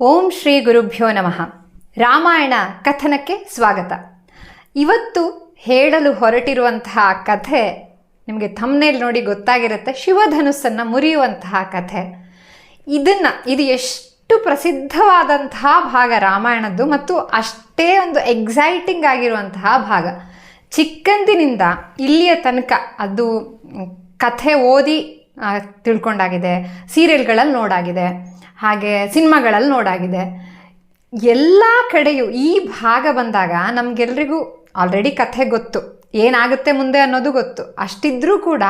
ಓಂ ಶ್ರೀ ಗುರುಭ್ಯೋ ನಮಃ. ರಾಮಾಯಣ ಕಥನಕ್ಕೆ ಸ್ವಾಗತ. ಇವತ್ತು ಹೇಳಲು ಹೊರಟಿರುವಂತಹ ಕಥೆ ನಿಮಗೆ ಥಮ್ನೇಲ್ ನೋಡಿ ಗೊತ್ತಾಗಿರುತ್ತೆ. ಶಿವಧನುಸ್ಸನ್ನು ಮುರಿಯುವಂತಹ ಕಥೆ. ಇದನ್ನು, ಇದು ಎಷ್ಟು ಪ್ರಸಿದ್ಧವಾದಂತಹ ಭಾಗ ರಾಮಾಯಣದ್ದು ಮತ್ತು ಅಷ್ಟೇ ಒಂದು ಎಕ್ಸೈಟಿಂಗ್ ಆಗಿರುವಂತಹ ಭಾಗ. ಚಿಕ್ಕಂದಿನಿಂದ ಇಲ್ಲಿಯ ತನಕ ಅದು ಕಥೆ ಓದಿ ತಿಳ್ಕೊಂಡಾಗಿದೆ ಸೀರಿಯಲ್ಗಳಲ್ಲಿ ನೋಡಾಗಿದೆ. ಹಾಗೆ ಸಿನಿಮಾಗಳಲ್ಲಿ ನೋಡಾಗಿದೆ. ಎಲ್ಲ ಕಡೆಯೂ ಈ ಭಾಗ ಬಂದಾಗ ನಮಗೆಲ್ರಿಗೂ ಆಲ್ರೆಡಿ ಕಥೆ ಗೊತ್ತು. ಏನಾಗುತ್ತೆ ಮುಂದೆ ಅನ್ನೋದು ಗೊತ್ತು. ಅಷ್ಟಿದ್ರೂ ಕೂಡ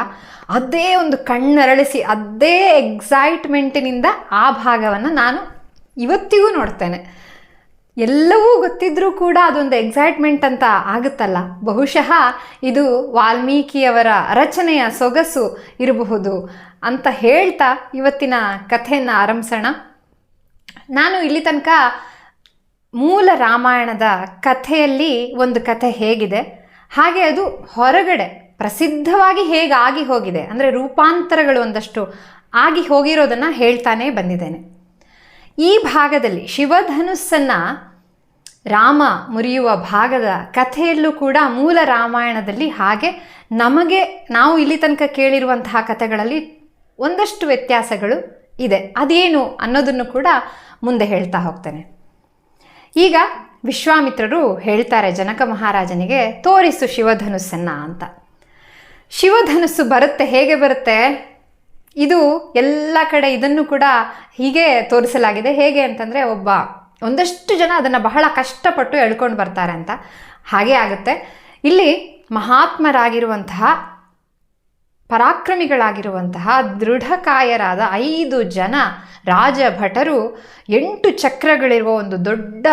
ಅದೇ ಒಂದು ಕಣ್ಣರಳಿಸಿ, ಅದೇ ಎಕ್ಸೈಟ್ಮೆಂಟಿನಿಂದ ಆ ಭಾಗವನ್ನು ನಾನು ಇವತ್ತಿಗೂ ನೋಡ್ತೇನೆ. ಎಲ್ಲವೂ ಗೊತ್ತಿದ್ರೂ ಕೂಡ ಅದೊಂದು ಎಕ್ಸೈಟ್ಮೆಂಟ್ ಅಂತ ಆಗುತ್ತಲ್ಲ. ಬಹುಶಃ ಇದು ವಾಲ್ಮೀಕಿಯವರ ರಚನೆಯ ಸೊಗಸು ಇರಬಹುದು ಅಂತ ಹೇಳ್ತಾ ಇವತ್ತಿನ ಕಥೆಯನ್ನು ಆರಂಭಿಸೋಣ. ನಾನು ಇಲ್ಲಿ ತನಕ ಮೂಲ ರಾಮಾಯಣದ ಕಥೆಯಲ್ಲಿ ಒಂದು ಕಥೆ ಹೇಗಿದೆ. ಹಾಗೆ ಅದು ಹೊರಗಡೆ ಪ್ರಸಿದ್ಧವಾಗಿ ಹೇಗಾಗಿ ಹೋಗಿದೆ? ಅಂದರೆ ರೂಪಾಂತರಗಳು ಒಂದಷ್ಟು ಆಗಿ ಹೋಗಿರೋದನ್ನು ಹೇಳ್ತಾನೇ ಬಂದಿದ್ದೇನೆ. ಈ ಭಾಗದಲ್ಲಿ ಶಿವಧನುಸ್ಸನ್ನು ರಾಮ ಮುರಿಯುವ ಭಾಗದ ಕಥೆಯಲ್ಲೂ ಕೂಡ ಮೂಲ ರಾಮಾಯಣದಲ್ಲಿ ಹಾಗೆ ನಮಗೆ ನಾವು ಇಲ್ಲಿ ತನಕ ಕೇಳಿರುವಂತಹ ಕಥೆಗಳಲ್ಲಿ ಒಂದಷ್ಟು ವ್ಯತ್ಯಾಸಗಳು ಇದೆ. ಅದೇನು ಅನ್ನೋದನ್ನು ಕೂಡ ಮುಂದೆ ಹೇಳ್ತಾ ಹೋಗ್ತೇನೆ. ಈಗ ವಿಶ್ವಾಮಿತ್ರರು ಹೇಳ್ತಾರೆ ಜನಕ ಮಹಾರಾಜನಿಗೆ, ತೋರಿಸು ಶಿವಧನುಸ್ಸನ್ನು ಅಂತ. ಶಿವಧನುಸ್ಸು ಬರುತ್ತೆ, ಹೇಗೆ ಬರುತ್ತೆ? ಇದು ಎಲ್ಲ ಕಡೆ ಇದನ್ನು ಕೂಡ ಹೀಗೆ ತೋರಿಸಲಾಗಿದೆ. ಹೇಗೆ ಅಂತಂದರೆ ಒಬ್ಬ ಒಂದಷ್ಟು ಜನ ಅದನ್ನು ಬಹಳ ಕಷ್ಟಪಟ್ಟು ಎಳ್ಕೊಂಡು ಬರ್ತಾರೆ ಅಂತ. ಹಾಗೆ ಆಗುತ್ತೆ. ಇಲ್ಲಿ ಮಹಾತ್ಮರಾಗಿರುವಂತಹ, ಪರಾಕ್ರಮಿಗಳಾಗಿರುವಂತಹ ದೃಢಕಾಯರಾದ ಐದು ಜನ ರಾಜಭಟರು, ಎಂಟು ಚಕ್ರಗಳಿರುವ ಒಂದು ದೊಡ್ಡ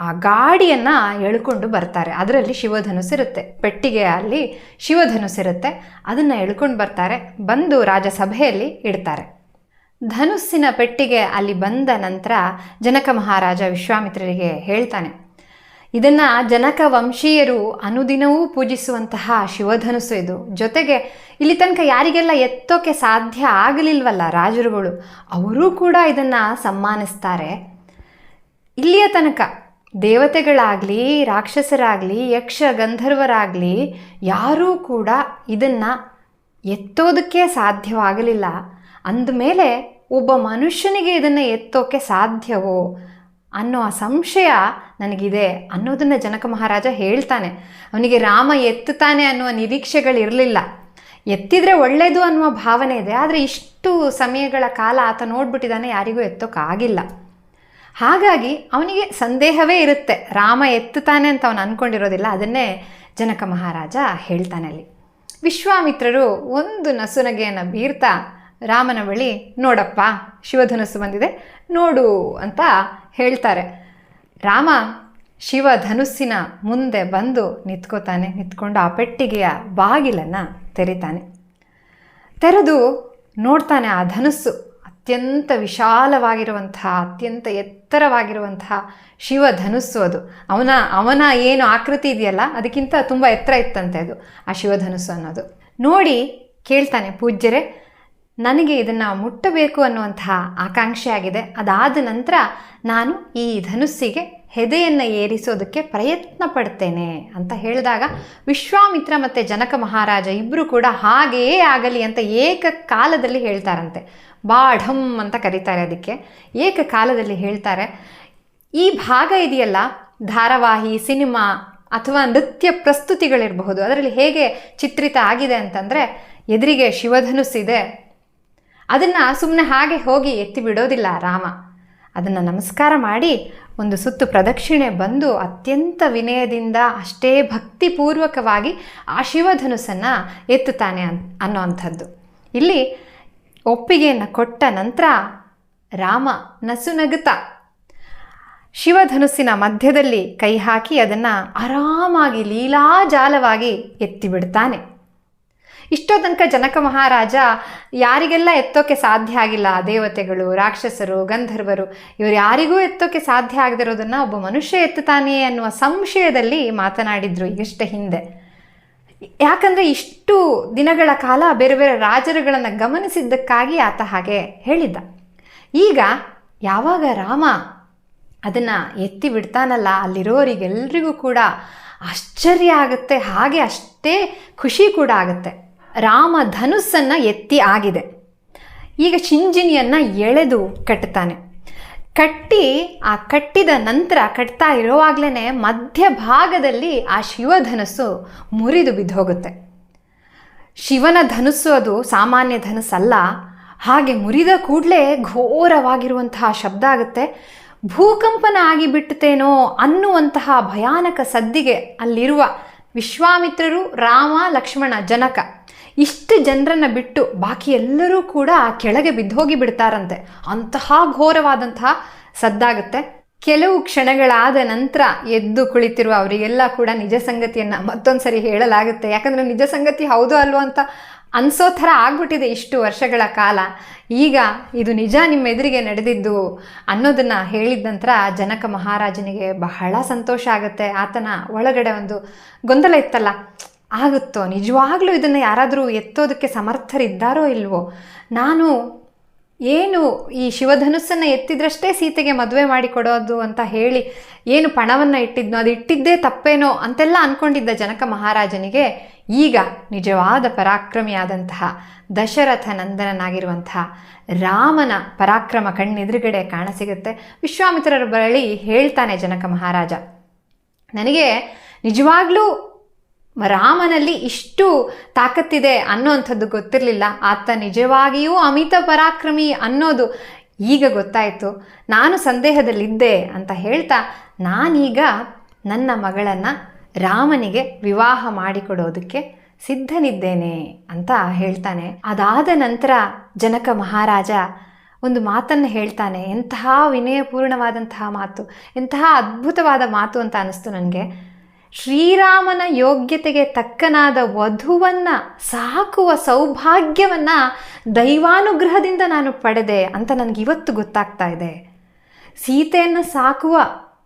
ಆ ಗಾಡಿಯನ್ನು ಎಳ್ಕೊಂಡು ಬರ್ತಾರೆ. ಅದರಲ್ಲಿ ಶಿವಧನುಸ್ ಇರುತ್ತೆ. ಪೆಟ್ಟಿಗೆಯಲ್ಲಿ ಶಿವಧನುಸ್ಸಿರುತ್ತೆ ಅದನ್ನು ಎಳ್ಕೊಂಡು ಬರ್ತಾರೆ. ಬಂದು ರಾಜಸಭೆಯಲ್ಲಿ ಇಡ್ತಾರೆ. ಧನುಸ್ಸಿನ ಪೆಟ್ಟಿಗೆ ಅಲ್ಲಿ ಬಂದ ನಂತರ ಜನಕ ಮಹಾರಾಜ ವಿಶ್ವಾಮಿತ್ರರಿಗೆ ಹೇಳ್ತಾನೆ, ಇದನ್ನು ಜನಕ ವಂಶೀಯರು ಅನುದಿನವೂ ಪೂಜಿಸುವಂತಹ ಶಿವಧನುಸ್ಸು ಇದು. ಜೊತೆಗೆ ಇಲ್ಲಿ ತನಕ ಯಾರಿಗೆಲ್ಲ ಎತ್ತೋಕೆ ಸಾಧ್ಯ ಆಗಲಿಲ್ವಲ್ಲ ರಾಜರುಗಳು, ಅವರೂ ಕೂಡ ಇದನ್ನು ಸಮ್ಮಾನಿಸ್ತಾರೆ. ಇಲ್ಲಿಯ ತನಕ ದೇವತೆಗಳಾಗಲಿ, ರಾಕ್ಷಸರಾಗಲಿ, ಯಕ್ಷ ಗಂಧರ್ವರಾಗಲಿ, ಯಾರೂ ಕೂಡ ಇದನ್ನು ಎತ್ತೋದಕ್ಕೆ ಸಾಧ್ಯವಾಗಲಿಲ್ಲ. ಅಂದಮೇಲೆ ಒಬ್ಬ ಮನುಷ್ಯನಿಗೆ ಇದನ್ನು ಎತ್ತೋಕೆ ಸಾಧ್ಯವೋ ಅನ್ನೋ ಆ ಸಂಶಯ ನನಗಿದೆ ಅನ್ನೋದನ್ನು ಜನಕ ಮಹಾರಾಜ ಹೇಳ್ತಾನೆ. ಅವನಿಗೆ ರಾಮ ಎತ್ತುತ್ತಾನೆ ಅನ್ನುವ ನಿರೀಕ್ಷೆಗಳಿರಲಿಲ್ಲ ಎತ್ತಿದರೆ ಒಳ್ಳೆಯದು ಅನ್ನುವ ಭಾವನೆ ಇದೆ, ಆದರೆ ಇಷ್ಟು ಸಮಯಗಳ ಕಾಲ ಆತ ನೋಡ್ಬಿಟ್ಟಿದ್ದಾನೆ, ಯಾರಿಗೂ ಎತ್ತೋಕ್ಕಾಗಿಲ್ಲ ಹಾಗಾಗಿ ಅವನಿಗೆ ಸಂದೇಹವೇ ಇರುತ್ತೆ. ರಾಮ ಎತ್ತುತ್ತಾನೆ ಅಂತ ಅವನು ಅಂದ್ಕೊಂಡಿರೋದಿಲ್ಲ ಅದನ್ನೇ ಜನಕ ಮಹಾರಾಜ ಹೇಳ್ತಾನೆ ಅಲ್ಲಿ. ವಿಶ್ವಾಮಿತ್ರರು ಒಂದು ನಸುನಗೆಯನ್ನು ಬೀರ್ತಾ ರಾಮನ ಬಳಿ, ನೋಡಪ್ಪ, ಶಿವಧನುಸ್ಸು ಬಂದಿದೆ, ನೋಡು ಅಂತ ಹೇಳ್ತಾರೆ. ರಾಮ ಶಿವಧನುಸ್ಸಿನ ಮುಂದೆ ಬಂದು ನಿಂತ್ಕೋತಾನೆ, ನಿಂತ್ಕೊಂಡು ಆ ಪೆಟ್ಟಿಗೆಯ ಬಾಗಿಲನ್ನು ತೆರಿತಾನೆ. ತೆರೆದು ನೋಡ್ತಾನೆ ಆ ಧನುಸ್ಸು. ಅತ್ಯಂತ ವಿಶಾಲವಾಗಿರುವಂತಹ, ಅತ್ಯಂತ ಎತ್ತರವಾಗಿರುವಂತಹ ಶಿವ ಧನುಸ್ಸು ಅದು. ಅವನ ಅವನ ಏನು ಆಕೃತಿ ಇದೆಯಲ್ಲ, ಅದಕ್ಕಿಂತ ತುಂಬ ಎತ್ತರ ಇತ್ತಂತೆ ಅದು, ಆ ಶಿವಧನುಸ್ಸು ಅನ್ನೋದು. ನೋಡಿ, ಕೇಳ್ತಾನೆ ಪೂಜ್ಯರೇ, ನನಗೆ ಇದನ್ನು ಮುಟ್ಟಬೇಕು ಅನ್ನುವಂತಹ ಆಕಾಂಕ್ಷೆ ಆಗಿದೆ ಅದಾದ ನಂತರ ನಾನು ಈ ಧನುಸ್ಸಿಗೆ ಹೆದೆಯನ್ನು ಏರಿಸೋದಕ್ಕೆ ಪ್ರಯತ್ನ ಪಡ್ತೇನೆ ಅಂತ ಹೇಳಿದಾಗ ವಿಶ್ವಾಮಿತ್ರ ಮತ್ತು ಜನಕ ಮಹಾರಾಜ ಇಬ್ಬರು ಕೂಡ ಹಾಗೆಯೇ ಆಗಲಿ ಅಂತ ಏಕಕಾಲದಲ್ಲಿ ಹೇಳ್ತಾರಂತೆ. ಬಾಢಂ ಅಂತ ಕರೀತಾರೆ ಅದಕ್ಕೆ. ಏಕಕಾಲದಲ್ಲಿ ಹೇಳ್ತಾರೆ, ಈ ಭಾಗ ಇದೆಯಲ್ಲ, ಧಾರಾವಾಹಿ, ಸಿನಿಮಾ ಅಥವಾ ನೃತ್ಯ ಪ್ರಸ್ತುತಿಗಳಿರಬಹುದು. ಅದರಲ್ಲಿ ಹೇಗೆ ಚಿತ್ರಿತ ಆಗಿದೆ ಅಂತಂದರೆ, ಎದುರಿಗೆ ಶಿವಧನುಸ್ಸಿದೆ ಅದನ್ನು ಸುಮ್ಮನೆ ಹಾಗೆ ಹೋಗಿ ಎತ್ತಿ ಬಿಡೋದಿಲ್ಲ ರಾಮ. ಅದನ್ನು ನಮಸ್ಕಾರ ಮಾಡಿ ಒಂದು ಸುತ್ತು ಪ್ರದಕ್ಷಿಣೆ ಬಂದು ಅತ್ಯಂತ ವಿನಯದಿಂದ ಅಷ್ಟೇ ಭಕ್ತಿಪೂರ್ವಕವಾಗಿ ಆ ಶಿವಧನುಸನ್ನು ಎತ್ತುತ್ತಾನೆ ಅನ್, ಅನ್ನೋವಂಥದ್ದು. ಇಲ್ಲಿ ಒಪ್ಪಿಗೆಯನ್ನು ಕೊಟ್ಟ ನಂತರ ರಾಮ ನಸುನಗುತ್ತಾ ಶಿವಧನುಸ್ಸಿನ ಮಧ್ಯದಲ್ಲಿ ಕೈ ಹಾಕಿ ಅದನ್ನು ಆರಾಮಾಗಿ ಲೀಲಾಜಾಲವಾಗಿ ಎತ್ತಿಬಿಡ್ತಾನೆ ಇಷ್ಟೋ ತನಕ ಜನಕ ಮಹಾರಾಜ ಯಾರಿಗೆಲ್ಲ ಎತ್ತೋಕೆ ಸಾಧ್ಯ ಆಗಿಲ್ಲ? ದೇವತೆಗಳು, ರಾಕ್ಷಸರು, ಗಂಧರ್ವರು, ಇವರು ಯಾರಿಗೂ ಎತ್ತೋಕೆ ಸಾಧ್ಯ ಆಗದಿರೋದನ್ನು ಒಬ್ಬ ಮನುಷ್ಯ ಎತ್ತುತ್ತಾನೆ ಅನ್ನುವ ಸಂಶಯದಲ್ಲಿ ಮಾತನಾಡಿದ್ರು ಈಗಷ್ಟೇ ಹಿಂದೆ. ಯಾಕಂದರೆ ಇಷ್ಟು ದಿನಗಳ ಕಾಲ ಬೇರೆ ಬೇರೆ ರಾಜರುಗಳನ್ನು ಗಮನಿಸಿದ್ದಕ್ಕಾಗಿ ಆತ ಹಾಗೆ ಹೇಳಿದ್ದ. ಈಗ ಯಾವಾಗ ರಾಮ ಅದನ್ನು ಎತ್ತಿ ಬಿಡ್ತಾನಲ್ಲ, ಅಲ್ಲಿರೋರಿಗೆಲ್ರಿಗೂ ಕೂಡ ಆಶ್ಚರ್ಯ ಆಗುತ್ತೆ, ಹಾಗೆ ಅಷ್ಟೇ ಖುಷಿ ಕೂಡ ಆಗುತ್ತೆ. ರಾಮ ಧನುಸ್ಸನ್ನು ಎತ್ತಿ ಆಗಿದೆ. ಈಗ ಚಿಂಜಿನಿಯನ್ನು ಎಳೆದು ಕಟ್ತಾನೆ. ಕಟ್ಟಿ ಆ ಕಟ್ಟಿದ ನಂತರ ಕಟ್ತಾ ಇರುವಾಗಲೇ ಮಧ್ಯಭಾಗದಲ್ಲಿ ಆ ಶಿವಧನಸ್ಸು ಮುರಿದು ಬಿದ್ದೋಗುತ್ತೆ. ಶಿವನ ಧನುಸ್ಸು ಅದು ಸಾಮಾನ್ಯ ಧನುಸ್ಸಲ್ಲ. ಹಾಗೆ ಮುರಿದ ಕೂಡಲೇ ಘೋರವಾಗಿರುವಂತಹ ಶಬ್ದ ಆಗುತ್ತೆ. ಭೂಕಂಪನ ಆಗಿಬಿಟ್ಟತೇನೋ ಅನ್ನುವಂತಹ ಭಯಾನಕ ಸದ್ದಿಗೆ ಅಲ್ಲಿರುವ ವಿಶ್ವಾಮಿತ್ರರು ರಾಮ, ಲಕ್ಷ್ಮಣ, ಜನಕ. ಇಷ್ಟು ಜನರನ್ನು ಬಿಟ್ಟು ಬಾಕಿ ಎಲ್ಲರೂ ಕೂಡ ಕೆಳಗೆ ಬಿದ್ದೋಗಿ ಬಿಡ್ತಾರಂತೆ. ಅಂತಹ ಘೋರವಾದಂತಹ ಸದ್ದಾಗುತ್ತೆ. ಕೆಲವು ಕ್ಷಣಗಳಾದ ನಂತರ ಎದ್ದು ಕುಳಿತಿರುವ ಅವರಿಗೆಲ್ಲ ಕೂಡ ನಿಜ ಸಂಗತಿಯನ್ನು ಮತ್ತೊಂದು ಸರಿ ಹೇಳಲಾಗುತ್ತೆ. ಯಾಕಂದರೆ ನಿಜ ಸಂಗತಿ ಹೌದು ಅಲ್ವೋ ಅಂತ ಅನಿಸೋ ಥರ ಆಗ್ಬಿಟ್ಟಿದೆ ಇಷ್ಟು ವರ್ಷಗಳ ಕಾಲ. ಈಗ ಇದು ನಿಜ ನಿಮ್ಮ ಎದುರಿಗೆ ನಡೆದಿದ್ದು ಅನ್ನೋದನ್ನು ಹೇಳಿದ ನಂತರ ಜನಕ ಮಹಾರಾಜನಿಗೆ ಬಹಳ ಸಂತೋಷ ಆಗುತ್ತೆ. ಆತನ ಒಳಗಡೆ ಒಂದು ಗೊಂದಲ ಇತ್ತಲ್ಲ. ಆಗುತ್ತೋ? ನಿಜವಾಗ್ಲೂ ಇದನ್ನು ಯಾರಾದರೂ ಎತ್ತೋದಕ್ಕೆ ಸಮರ್ಥರಿದ್ದಾರೋ ಇಲ್ವೋ? ನಾನು ಏನು ಈ ಶಿವಧನುಸ್ಸನ್ನು ಎತ್ತಿದ್ರಷ್ಟೇ ಸೀತೆಗೆ ಮದುವೆ ಮಾಡಿಕೊಡೋದು ಅಂತ ಹೇಳಿ ಏನು ಪಣವನ್ನು ಇಟ್ಟಿದ್ನೋ ಅದು ಇಟ್ಟಿದ್ದೇ ತಪ್ಪೇನೋ ಅಂತೆಲ್ಲ ಅಂದ್ಕೊಂಡಿದ್ದ ಜನಕ ಮಹಾರಾಜನಿಗೆ ಈಗ ನಿಜವಾದ ಪರಾಕ್ರಮಿಯಾದಂತಹ ದಶರಥ ನಂದನನಾಗಿರುವಂತಹ ರಾಮನ ಪರಾಕ್ರಮ ಕಣ್ಣೆದುರುಗಡೆ ಕಾಣಸಿಗುತ್ತೆ. ವಿಶ್ವಾಮಿತ್ರರ ಬಳಿ ಹೇಳ್ತಾನೆ ಜನಕ ಮಹಾರಾಜ. ನನಗೆ ನಿಜವಾಗ್ಲೂ ರಾಮನಲ್ಲಿ ಇಷ್ಟು ತಾಕತ್ತಿದೆ ಅನ್ನೋವಂಥದ್ದು ಗೊತ್ತಿರಲಿಲ್ಲ. ಆತ ನಿಜವಾಗಿಯೂ ಅಮಿತ ಪರಾಕ್ರಮಿ ಅನ್ನೋದು ಈಗ ಗೊತ್ತಾಯಿತು. ನಾನು ಸಂದೇಹದಲ್ಲಿದ್ದೆ ಅಂತ ಹೇಳ್ತಾ ನಾನೀಗ ನನ್ನ ಮಗಳನ್ನು ರಾಮನಿಗೆ ವಿವಾಹ ಮಾಡಿಕೊಡೋದಕ್ಕೆ ಸಿದ್ಧನಿದ್ದೇನೆ ಅಂತ ಹೇಳ್ತಾನೆ. ಅದಾದ ನಂತರ ಜನಕ ಮಹಾರಾಜ ಒಂದು ಮಾತನ್ನು ಹೇಳ್ತಾನೆ. ಎಂತಹ ವಿನಯಪೂರ್ಣವಾದಂತಹ ಮಾತು, ಎಂತಹ ಅದ್ಭುತವಾದ ಮಾತು ಅಂತ ಅನ್ನಿಸ್ತು ನನಗೆ. ಶ್ರೀರಾಮನ ಯೋಗ್ಯತೆಗೆ ತಕ್ಕನಾದ ವಧುವನ್ನು ಸಾಕುವ ಸೌಭಾಗ್ಯವನ್ನು ದೈವಾನುಗ್ರಹದಿಂದ ನಾನು ಪಡೆದೆ ಅಂತ ನನಗೆ ಇವತ್ತು ಗೊತ್ತಾಗ್ತಾ ಇದೆ. ಸೀತೆಯನ್ನು ಸಾಕುವ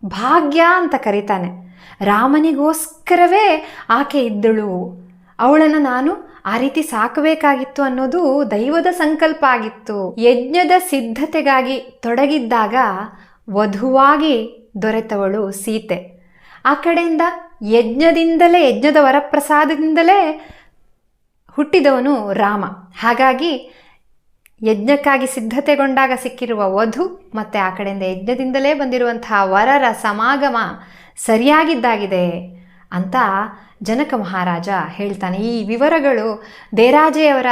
ಭಾಗ್ಯ ಅಂತ ಕರೀತಾನೆ. ರಾಮನಿಗೋಸ್ಕರವೇ ಆಕೆ ಇದ್ದಳು. ಅವಳನ್ನು ನಾನು ಆ ರೀತಿ ಸಾಕಬೇಕಾಗಿತ್ತು ಅನ್ನೋದು ದೈವದ ಸಂಕಲ್ಪ ಆಗಿತ್ತು. ಯಜ್ಞದ ಸಿದ್ಧತೆಗಾಗಿ ತೊಡಗಿದ್ದಾಗ ವಧುವಾಗಿ ದೊರೆತವಳು ಸೀತೆ. ಆ ಕಡೆಯಿಂದ ಯಜ್ಞದಿಂದಲೇ, ಯಜ್ಞದ ವರಪ್ರಸಾದದಿಂದಲೇ ಹುಟ್ಟಿದವನು ರಾಮ. ಹಾಗಾಗಿ ಯಜ್ಞಕ್ಕಾಗಿ ಸಿದ್ಧತೆಗೊಂಡಾಗ ಸಿಕ್ಕಿರುವ ವಧು ಮತ್ತು ಆ ಕಡೆಯಿಂದ ಯಜ್ಞದಿಂದಲೇ ಬಂದಿರುವಂತಹ ವರರ ಸಮಾಗಮ ಸರಿಯಾಗಿದ್ದಾಗಿದೆ ಅಂತ ಜನಕ ಮಹಾರಾಜ ಹೇಳ್ತಾನೆ. ಈ ವಿವರಗಳು ದೇರಾಜೆಯವರ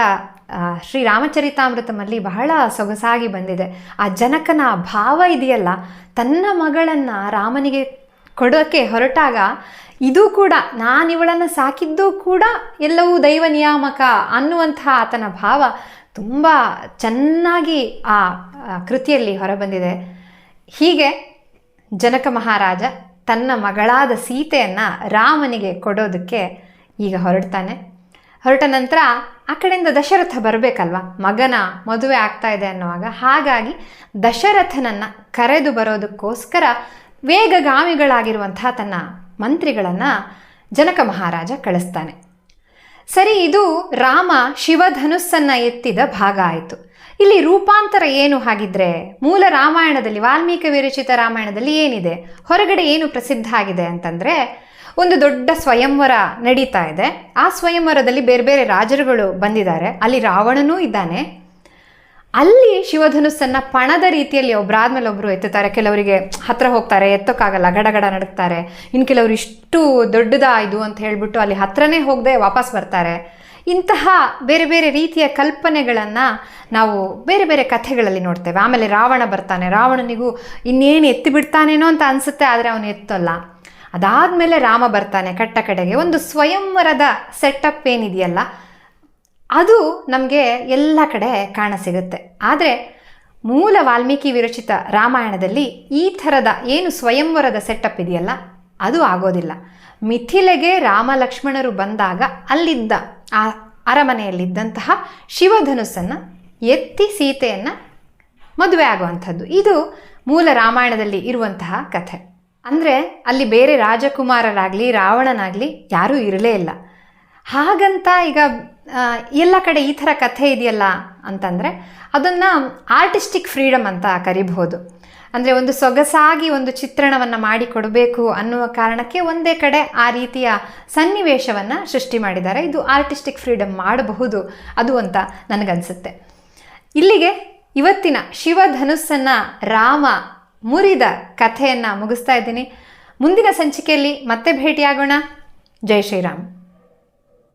ಶ್ರೀರಾಮಚರಿತಾಮೃತಮಲ್ಲಿ ಬಹಳ ಸೊಗಸಾಗಿ ಬಂದಿದೆ. ಆ ಜನಕನ ಭಾವ ಇದೆಯಲ್ಲ, ತನ್ನ ಮಗಳನ್ನು ರಾಮನಿಗೆ ಕೊಡೋಕ್ಕೆ ಹೊರಟಾಗ ಇದು ಕೂಡ ನಾನಿವಳನ್ನು ಸಾಕಿದ್ದು ಕೂಡ ಎಲ್ಲವೂ ದೈವ ನಿಯಾಮಕ ಅನ್ನುವಂತಹ ಆತನ ಭಾವ ತುಂಬ ಚೆನ್ನಾಗಿ ಆ ಕೃತಿಯಲ್ಲಿ ಹೊರಬಂದಿದೆ. ಹೀಗೆ ಜನಕ ಮಹಾರಾಜ ತನ್ನ ಮಗಳಾದ ಸೀತೆಯನ್ನು ರಾಮನಿಗೆ ಕೊಡೋದಕ್ಕೆ ಈಗ ಹೊರಡ್ತಾನೆ. ಹೊರಟ ನಂತರ ಆ ಕಡೆಯಿಂದ ದಶರಥ ಬರಬೇಕಲ್ವ? ಮಗನ ಮದುವೆ ಆಗ್ತಾ ಇದೆ ಅನ್ನುವಾಗ. ಹಾಗಾಗಿ ದಶರಥನನ್ನು ಕರೆದು ಬರೋದಕ್ಕೋಸ್ಕರ ವೇಗಗಾಮಿಗಳಾಗಿರುವಂತಹ ತನ್ನ ಮಂತ್ರಿಗಳನ್ನು ಜನಕ ಮಹಾರಾಜ ಕಳಿಸ್ತಾನೆ. ಸರಿ, ಇದು ರಾಮ ಶಿವಧನುಸ್ಸನ್ನು ಎತ್ತಿದ ಭಾಗ ಆಯಿತು. ಇಲ್ಲಿ ರೂಪಾಂತರ ಏನು ಹಾಗಿದ್ರೆ ಮೂಲ ರಾಮಾಯಣದಲ್ಲಿ, ವಾಲ್ಮೀಕಿ ವಿರಚಿತ ರಾಮಾಯಣದಲ್ಲಿ ಏನಿದೆ? ಹೊರಗಡೆ ಏನು ಪ್ರಸಿದ್ಧ ಆಗಿದೆ ಅಂತಂದರೆ ಒಂದು ದೊಡ್ಡ ಸ್ವಯಂವರ ನಡೀತಾ ಇದೆ. ಆ ಸ್ವಯಂವರದಲ್ಲಿ ಬೇರೆ ಬೇರೆ ರಾಜರುಗಳು ಬಂದಿದ್ದಾರೆ. ಅಲ್ಲಿ ರಾವಣನೂ ಇದ್ದಾನೆ. ಅಲ್ಲಿ ಶಿವಧನುಸ್ಸನ್ನ ಪಣದ ರೀತಿಯಲ್ಲಿ ಒಬ್ಬರಾದ್ಮೇಲೆ ಒಬ್ಬರು ಎತ್ತುತ್ತಾರೆ. ಕೆಲವರಿಗೆ ಹತ್ರ ಹೋಗ್ತಾರೆ, ಎತ್ತೋಕ್ಕಾಗಲ್ಲ, ಗಡಗಡ ನಡುಕ್ತಾರೆ. ಇನ್ನು ಕೆಲವರು ಇಷ್ಟು ದೊಡ್ಡದ ಇದು ಅಂತ ಹೇಳಿಬಿಟ್ಟು ಅಲ್ಲಿ ಹತ್ರನೇ ಹೋಗದೆ ವಾಪಸ್ ಬರ್ತಾರೆ. ಇಂತಹ ಬೇರೆ ಬೇರೆ ರೀತಿಯ ಕಲ್ಪನೆಗಳನ್ನು ನಾವು ಬೇರೆ ಬೇರೆ ಕಥೆಗಳಲ್ಲಿ ನೋಡ್ತೇವೆ. ಆಮೇಲೆ ರಾವಣ ಬರ್ತಾನೆ. ರಾವಣನಿಗೂ ಇನ್ನೇನು ಎತ್ತಿ ಬಿಡ್ತಾನೇನೋ ಅಂತ ಅನಿಸುತ್ತೆ, ಆದರೆ ಅವನು ಎತ್ತಲ್ಲ. ಅದಾದಮೇಲೆ ರಾಮ ಬರ್ತಾನೆ ಕಟ್ಟ ಕಡೆಗೆ. ಒಂದು ಸ್ವಯಂವರದ ಸೆಟಪ್ ಏನಿದೆಯಲ್ಲ, ಅದು ನಮಗೆ ಎಲ್ಲ ಕಡೆ ಕಾಣಸಿಗುತ್ತೆ ಆದರೆ ಮೂಲ ವಾಲ್ಮೀಕಿ ವಿರಚಿತ ರಾಮಾಯಣದಲ್ಲಿ ಈ ಥರದ ಏನು ಸ್ವಯಂವರದ ಸೆಟಪ್ ಇದೆಯಲ್ಲ, ಅದು ಆಗೋದಿಲ್ಲ. ಮಿಥಿಲೆಗೆ ರಾಮ ಲಕ್ಷ್ಮಣರು ಬಂದಾಗ ಅಲ್ಲಿದ್ದ ಆ ಅರಮನೆಯಲ್ಲಿದ್ದಂತಹ ಶಿವಧನುಸ್ಸನ್ನು ಎತ್ತಿ ಸೀತೆಯನ್ನು ಮದುವೆ ಆಗುವಂಥದ್ದು. ಇದು ಮೂಲ ರಾಮಾಯಣದಲ್ಲಿ ಇರುವಂತಹ ಕಥೆ. ಅಂದರೆ ಅಲ್ಲಿ ಬೇರೆ ರಾಜಕುಮಾರರಾಗಲಿ, ರಾವಣನಾಗಲಿ ಯಾರೂ ಇರಲೇ ಇಲ್ಲ. ಹಾಗಂತ ಈಗ ಎಲ್ಲ ಕಡೆ ಈ ಥರ ಕಥೆ ಇದೆಯಲ್ಲ ಅಂತಂದರೆ ಅದನ್ನು ಆರ್ಟಿಸ್ಟಿಕ್ ಫ್ರೀಡಮ್ ಅಂತ ಕರಿಬಹುದು. ಅಂದರೆ ಒಂದು ಸೊಗಸಾಗಿ ಒಂದು ಚಿತ್ರಣವನ್ನು ಮಾಡಿಕೊಡಬೇಕು ಅನ್ನುವ ಕಾರಣಕ್ಕೆ ಒಂದೇ ಕಡೆ ಆ ರೀತಿಯ ಸನ್ನಿವೇಶವನ್ನು ಸೃಷ್ಟಿ ಮಾಡಿದ್ದಾರೆ. ಇದು ಆರ್ಟಿಸ್ಟಿಕ್ ಫ್ರೀಡಮ್ ಮಾಡಬಹುದು ಅದು ಅಂತ ನನಗನ್ಸುತ್ತೆ. ಇಲ್ಲಿಗೆ ಇವತ್ತಿನ ಶಿವಧನುಸ್ಸನ್ನು ರಾಮ ಮುರಿದ ಕಥೆಯನ್ನು ಮುಗಿಸ್ತಾ ಇದ್ದೀನಿ. ಮುಂದಿನ ಸಂಚಿಕೆಯಲ್ಲಿ ಮತ್ತೆ ಭೇಟಿಯಾಗೋಣ. ಜೈ ಶ್ರೀರಾಮ್.